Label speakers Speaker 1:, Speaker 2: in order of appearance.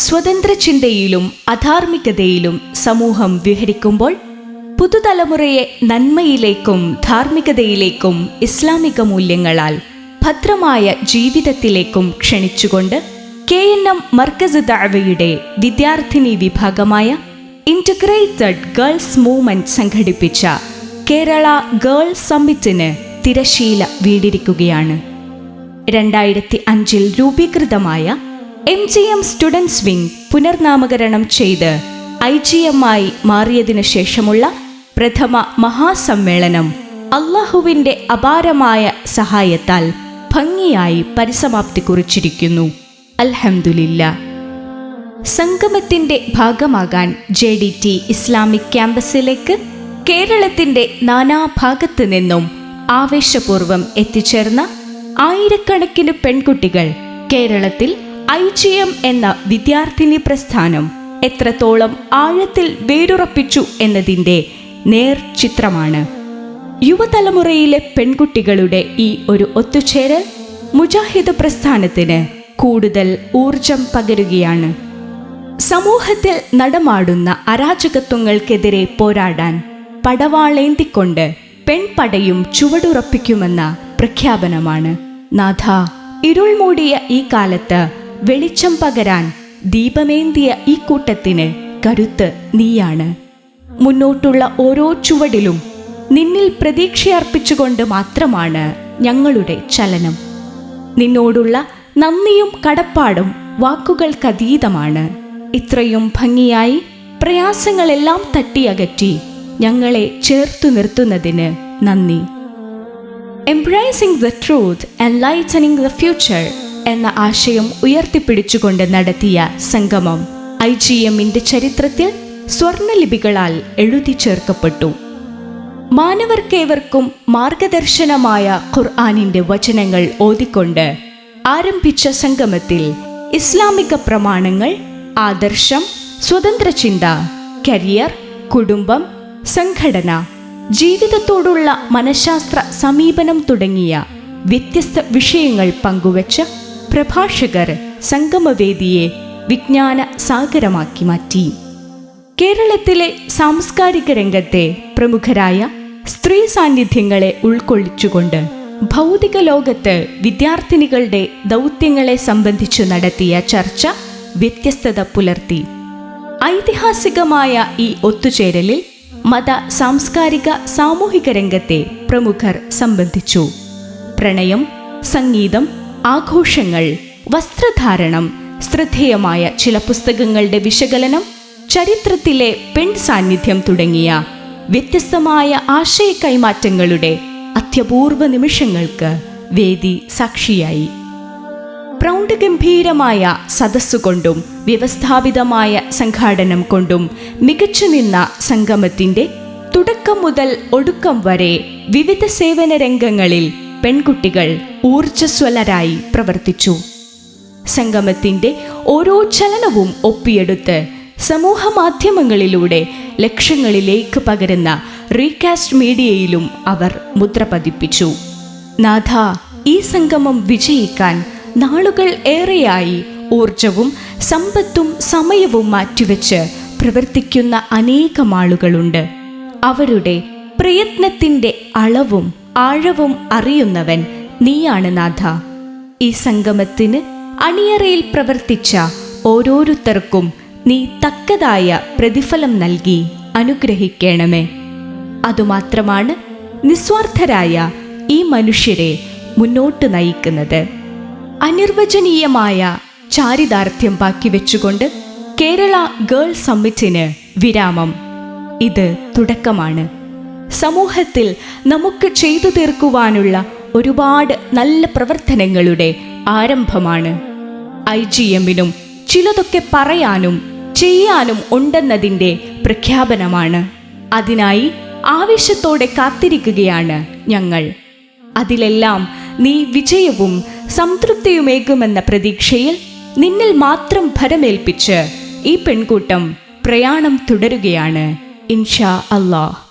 Speaker 1: സ്വതന്ത്ര ചിന്തയിലും അധാർമികതയിലും സമൂഹം വിഹരിക്കുമ്പോൾ പുതുതലമുറയെ നന്മയിലേക്കും ധാർമ്മികതയിലേക്കും ഇസ്ലാമിക മൂല്യങ്ങളാൽ ഭദ്രമായ ജീവിതത്തിലേക്കും ക്ഷണിച്ചുകൊണ്ട് കെ എൻ എം മർക്കസ് ദഅവയുടെ വിദ്യാർത്ഥിനി വിഭാഗമായ ഇന്റഗ്രേറ്റഡ് ഗേൾസ് മൂവ്മെന്റ് സംഘടിപ്പിച്ച കേരള ഗേൾസ് സമ്മിറ്റിന് തിരശീല വീടിരിക്കുകയാണ്. രണ്ടായിരത്തി അഞ്ചിൽ രൂപീകൃതമായ M G M students wing പുനർനാമകരണം ചെയ്ത് ഐ ജി എം ആയി മാറിയതിനു ശേഷമുള്ള പ്രഥമ മഹാസമ്മേളനം അള്ളാഹുവിന്റെ അപാരമായ സഹായത്താൽ ഭംഗിയായി പരിസമാപ്തി കുറിച്ചിരിക്കുന്നു അൽഹമുല്ല സംഗമത്തിന്റെ ഭാഗമാകാൻ ജെ ഡി ടി ഇസ്ലാമിക് ക്യാമ്പസിലേക്ക് കേരളത്തിന്റെ നാനാഭാഗത്തു നിന്നും ആവേശപൂർവം എത്തിച്ചേർന്ന ആയിരക്കണക്കിന് പെൺകുട്ടികൾ കേരളത്തിൽ ഐ ജി എം എന്ന വിദ്യാർത്ഥിനി പ്രസ്ഥാനം എത്രത്തോളം ആഴത്തിൽ വേരുറപ്പിച്ചു എന്നതിന്റെ നേർ ചിത്രമാണ്. യുവതലമുറയിലെ പെൺകുട്ടികളുടെ ഈ ഒരു ഒത്തുചേരൽ മുജാഹിദ് പ്രസ്ഥാനത്തിന് കൂടുതൽ ഊർജം പകരുകയാണ്. സമൂഹത്തിൽ നടമാടുന്ന അരാജകത്വങ്ങൾക്കെതിരെ പോരാടാൻ പടവാളേന്തിക്കൊണ്ട് പെൺപടയും ചുവടുറപ്പിക്കുമെന്ന പ്രഖ്യാപനമാണ്. നാഥ ഇരുൾമൂടിയ ഈ കാലത്ത് വെളിച്ചം പകരാൻ ദീപമേന്തിയ ഈ കൂട്ടത്തിന് കരുത്ത് നീയാണ്. മുന്നോട്ടുള്ള ഓരോ ചുവടിലും നിന്നിൽ പ്രതീക്ഷയർപ്പിച്ചുകൊണ്ട് മാത്രമാണ് ഞങ്ങളുടെ ചലനം. നിന്നോടുള്ള നന്ദിയും കടപ്പാടും വാക്കുകൾക്കതീതമാണ് ഇത്രയും ഭംഗിയായി പ്രയാസങ്ങളെല്ലാം തട്ടിയകറ്റി ഞങ്ങളെ ചേർത്തു നിർത്തുന്നതിന് നന്ദി. Embracing the truth and lightening the future എന്ന ആശയം ഉയർത്തിപ്പിടിച്ചുകൊണ്ട് നടത്തിയ സംഗമം ഐ ജി എമ്മിന്റെ ചരിത്രത്തിൽ സ്വർണലിപികളാൽ എഴുതി ചേർക്കപ്പെട്ടു. മാനവർക്കേവർക്കും മാർഗദർശനമായ ഖുർആാനിന്റെ വചനങ്ങൾ ഓതിക്കൊണ്ട് ആരംഭിച്ച സംഗമത്തിൽ ഇസ്ലാമിക പ്രമാണങ്ങൾ ആദർശം സ്വതന്ത്ര ചിന്ത കരിയർ കുടുംബം സംഘടന ജീവിതത്തോടുള്ള മനഃശാസ്ത്ര സമീപനം തുടങ്ങിയ വ്യത്യസ്ത വിഷയങ്ങൾ പങ്കുവച്ച് പ്രഭാഷകർ സംഗമവേദിയെ വിജ്ഞാന സാഗരമാക്കി മാറ്റി. കേരളത്തിലെ സാംസ്കാരിക രംഗത്തെ പ്രമുഖരായ സ്ത്രീ സാന്നിധ്യങ്ങളെ ഉൾക്കൊള്ളിച്ചുകൊണ്ട് ഭൗതിക ലോകത്ത് വിദ്യാർത്ഥിനികളുടെ ദൗത്യങ്ങളെ സംബന്ധിച്ചു നടത്തിയ ചർച്ച വ്യത്യസ്തത പുലർത്തി. ഐതിഹാസികമായ ഈ ഒത്തുചേരലിൽ മത സാംസ്കാരിക സാമൂഹിക രംഗത്തെ പ്രമുഖർ സംബന്ധിച്ചു. പ്രണയം സംഗീതം ആഘോഷങ്ങൾ വസ്ത്രധാരണം ശ്രദ്ധേയമായ ചില പുസ്തകങ്ങളുടെ വിശകലനം ചരിത്രത്തിലെ പെൺ സാന്നിധ്യം തുടങ്ങിയ വ്യത്യസ്തമായ ആശയ കൈമാറ്റങ്ങളുടെ അത്യപൂർവ നിമിഷങ്ങൾക്ക് വേദി സാക്ഷിയായി. പ്രൗഢഗംഭീരമായ സദസ്സുകൊണ്ടും വ്യവസ്ഥാപിതമായ സംഘാടനം കൊണ്ടും മികച്ചു നിന്ന സംഗമത്തിന്റെ തുടക്കം മുതൽ ഒടുക്കം വരെ വിവിധ സേവന രംഗങ്ങളിൽ പെൺകുട്ടികൾ ഊർജസ്വലരായി പ്രവർത്തിച്ചു. സംഗമത്തിന്റെ ഓരോ ചലനവും ഒപ്പിയെടുത്ത് സമൂഹ മാധ്യമങ്ങളിലൂടെ ലക്ഷങ്ങളിലേക്ക് പകരുന്ന റീകാസ്റ്റ് മീഡിയയിലും അവർ മുദ്രപതിപ്പിച്ചു നാഥ ഈ സംഗമം വിജയിക്കാൻ നാളുകൾ ഏറെയായി ഊർജവും സമ്പത്തും സമയവും മാറ്റിവെച്ച് പ്രവർത്തിക്കുന്ന അനേകം ആളുകളുണ്ട് അവരുടെ പ്രയത്നത്തിന്റെ അളവും ആഴവും അറിയുന്നവൻ നീയാണ് നാഥ. ഈ സംഗമത്തിന് അണിയറയിൽ പ്രവർത്തിച്ച ഓരോരുത്തർക്കും നീ തക്കതായ പ്രതിഫലം നൽകി അനുഗ്രഹിക്കണമേ. അതുമാത്രമാണ് നിസ്വാർത്ഥരായ ഈ മനുഷ്യരെ മുന്നോട്ട് നയിക്കുന്നത്. അനിർവചനീയമായ ചാരിതാർത്ഥ്യം ബാക്കി വെച്ചുകൊണ്ട് കേരള ഗേൾ സമ്മിറ്റിന് വിരാമം. ഇത് തുടക്കമാണ്. സമൂഹത്തിൽ നമുക്ക് ചെയ്തു തീർക്കുവാനുള്ള ഒരുപാട് നല്ല പ്രവർത്തനങ്ങളുടെ ആരംഭമാണ്. ഐ ജി എമ്മിനും ചിലതൊക്കെ പറയാനും ചെയ്യാനും ഉണ്ടെന്നതിന്റെ പ്രഖ്യാപനമാണ്. അതിനായി ആവേശത്തോടെ കാത്തിരിക്കുകയാണ് ഞങ്ങൾ. അതിലെല്ലാം നീ വിജയവും സംതൃപ്തിയുമേകുമെന്ന പ്രതീക്ഷയിൽ നിന്നിൽ മാത്രം ഭരമേൽപ്പിച്ച് ഈ പെൺകൂട്ടം പ്രയാണം തുടരുകയാണ്. ഇൻഷാ അല്ലാഹ്.